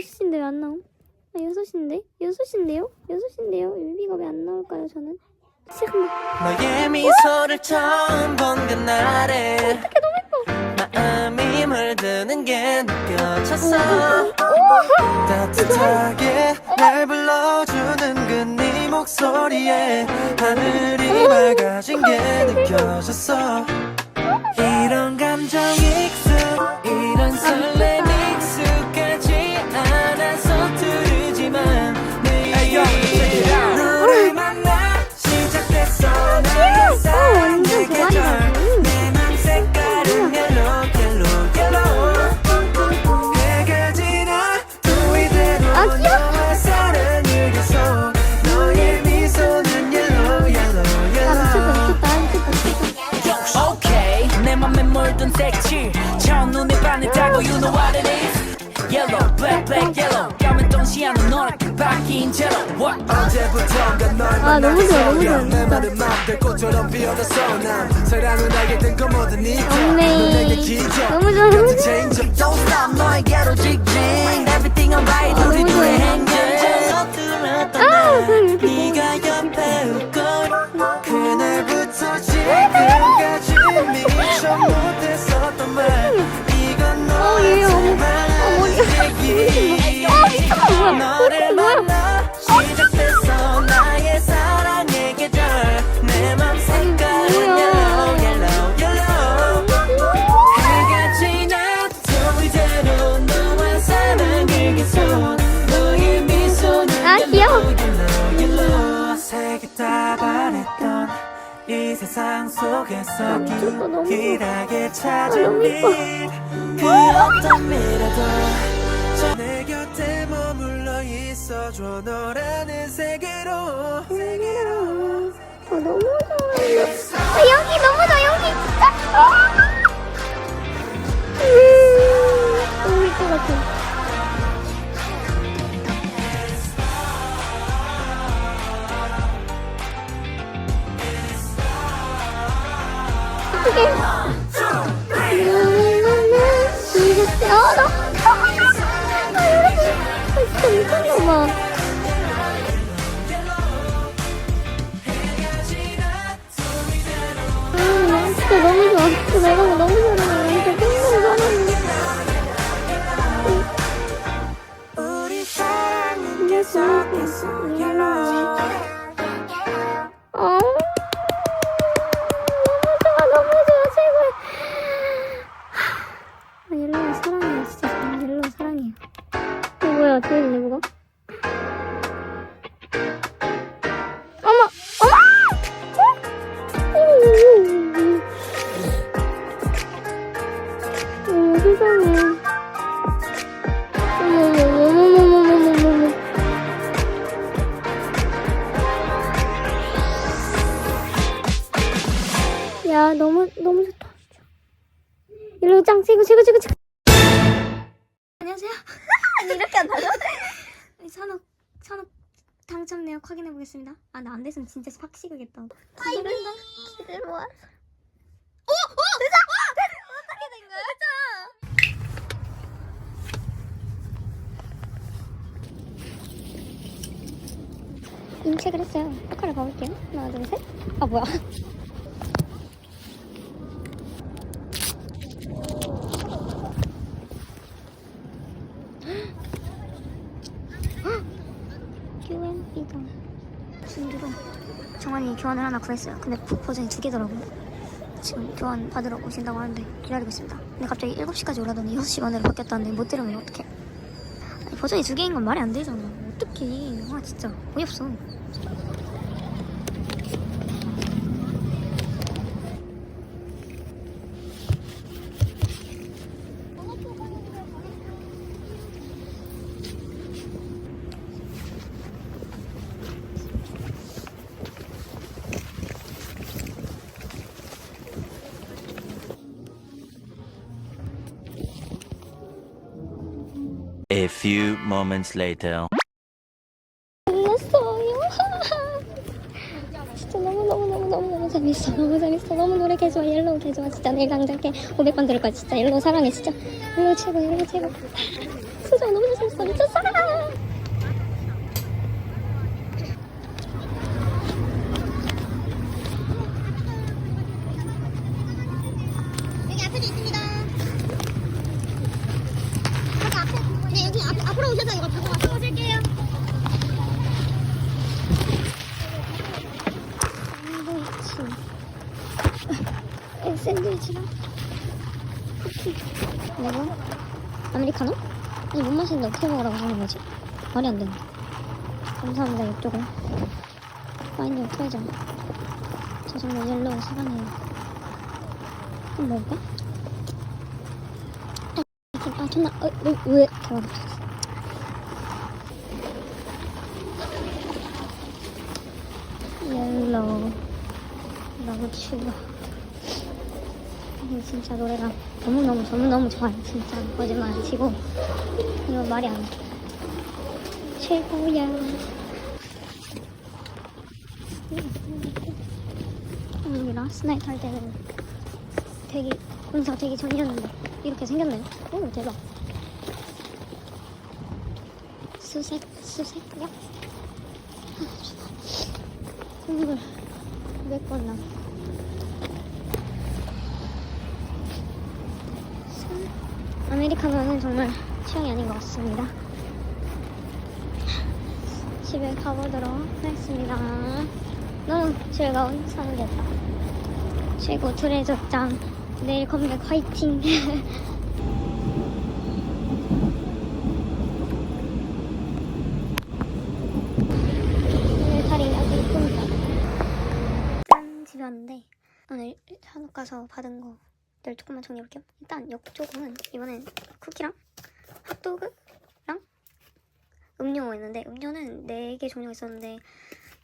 6시인데 왜 안 나옴? 아 6시인데? 6시인데요? 6시인데요? 뮤비가 왜 안 나올까요 저는? 지금 너의 미소를 처음 본 그날에 마음이 물드는 게 느껴졌어. 따뜻하게 날 불러주는 그 네 목소리에 하늘이 맑아진 게 느껴졌어. 이런 감정 익숙 이런 설렘 색칠 첫눈에 반했다고 you know what it is. Yellow, black, black, yellow. 까만 동시야는 노랗게 바뀐 채로 What? 언제부턴가 널 아, 너무 좋아, 너무 좋아, 내 진짜. 말은 맘들 꽃처럼 피어났어 난 사랑은 알게 된 거모든 이죠 언니 너무 좋아 너무 좋아 change up Don't stop 너에게로 직진 Everything alright 아, 우리 너무 둘의 아, 귀여워. 이 세상 속에서 길하게 아, 찾은. 빛그 어떤 미래도 저내 곁에 머물러 있어줘 너라는 세계로 세계로 아 너무 좋아요 아 여기 너무 좋아 여기 진짜 아. 음, 너무 울것 같아 어떡해 아, 나, 아. 아. 음, 진짜 너무 좋아. 진짜 너무 잘하네. 진짜 잘하네. 우리 사랑은 계속해서 yellow 어. 야 너무 너무 좋다 일로 짱 최고 최고 최고 최고 안녕하세요 이렇게 안 달려 산업 산업 당첨 내역 확인해 보겠습니다 아 나 안 됐으면 진짜 확 식으겠다 기대된다 기대 모아 오! 오! 됐다! 어떻게 된 거야? 임책을 했어요 포카를 가볼게요 하나 둘 셋 아 뭐야 교환이다. 진주로 정환이 교환을 하나 구했어요. 근데 버- 버전이 두 개더라고요. 지금 교환 받으러 오신다고 하는데 기다리고 있습니다. 근데 갑자기 7시까지 올라더니 6시 반으로 바뀌었다는데 못 들으면 어떡해. 아니, 버전이 두 개인 건 말이 안 되잖아. 어떡해. 와 진짜 어이없어. A few moments later. 몰랐어요. 진짜 너무 너무 너무 너무 재밌어. 너무 재밌어. 너무 노래 개 좋아. 옐로우 개 좋아. 진짜 내일 당장 깨 500번 들을 거야. 진짜 옐로우 사랑해. 진짜. 옐로우 최고. 옐로우 최고. 진짜 너무 잘생겼어. 미쳤어. 네 여기 앞, 앞으로 오셔서 이거 들고 가서 꽂을게요 샌드위치 샌드위치랑 커피 그리고 아메리카노? 아니 못 마시는데 어떻게 먹으라고 하는 거지? 말이 안 되네. 감사합니다 이쪽은. 와인 좀 털자. 저 정말 옐로우 사랑해요. 한번 먹을까? 아, 아 존나 어, 왜, 왜 붙였어 옐로우. 너무 추워 진짜 노래가 너무너무 너무너무 좋아요. 진짜 거짓말 안 치고. 이거 말이 안 돼. 최고야. 우리 라스나잇 할 때는 되게 공사 되기 전이었는데 이렇게 생겼네요 오 대박. 수색 수색약 아 이걸 몇번 남. 아메리카노는 정말 취향이 아닌 것 같습니다. 집에 가보도록 하겠습니다. 너무 즐거운 산이었다. 최고 트레저짱. 내일 컴백 화이팅. 집에 왔는데 오늘 한옥 가서 받은 거 들 조금만 정리해볼게요. 일단 옆쪽은 이번엔 쿠키랑 핫도그랑 음료였는데 음료는 4개 종류가 있었는데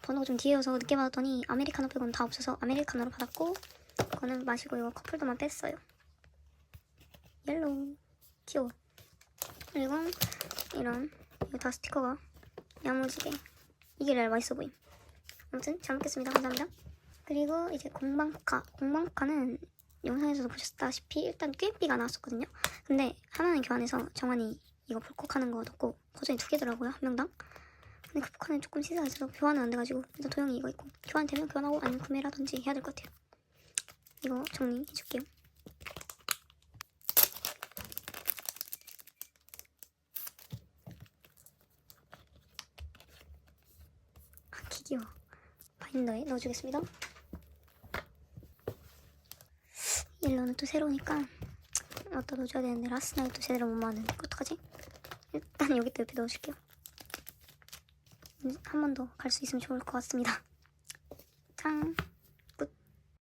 번호가 좀 뒤에여서 늦게 받았더니 아메리카노 빼고는 다 없어서 아메리카노로 받았고 그거는 마시고 이거 커플도만 뺐어요. 옐로우 귀여워. 그리고 이런 이거 다 스티커가 야무지게 이게 제일 맛있어 보임. 아무튼 잘 먹겠습니다. 감사합니다. 그리고 이제 공방포카. 공방포카는 영상에서도 보셨다시피 일단 QMB가 나왔었거든요. 근데 하나는 교환해서 정한이 이거 볼콕하는 거 넣고 버전이 두 개더라고요. 한 명당. 근데 그 포카는 조금 시세가 교환은 안 돼가지고 일단 도영이 이거 있고 교환되면 교환하고 아니면 구매라든지 해야 될 것 같아요. 이거 정리해줄게요. 아, 기귀여워. 바인더에 넣어주겠습니다. 옐로는 또 새로우니까 어디다 넣어줘야 되는데 라스나이도 제대로 못 맞는 어떡하지? 일단 여기다 옆에 넣어줄게요. 한 번 더 갈 수 있으면 좋을 것 같습니다.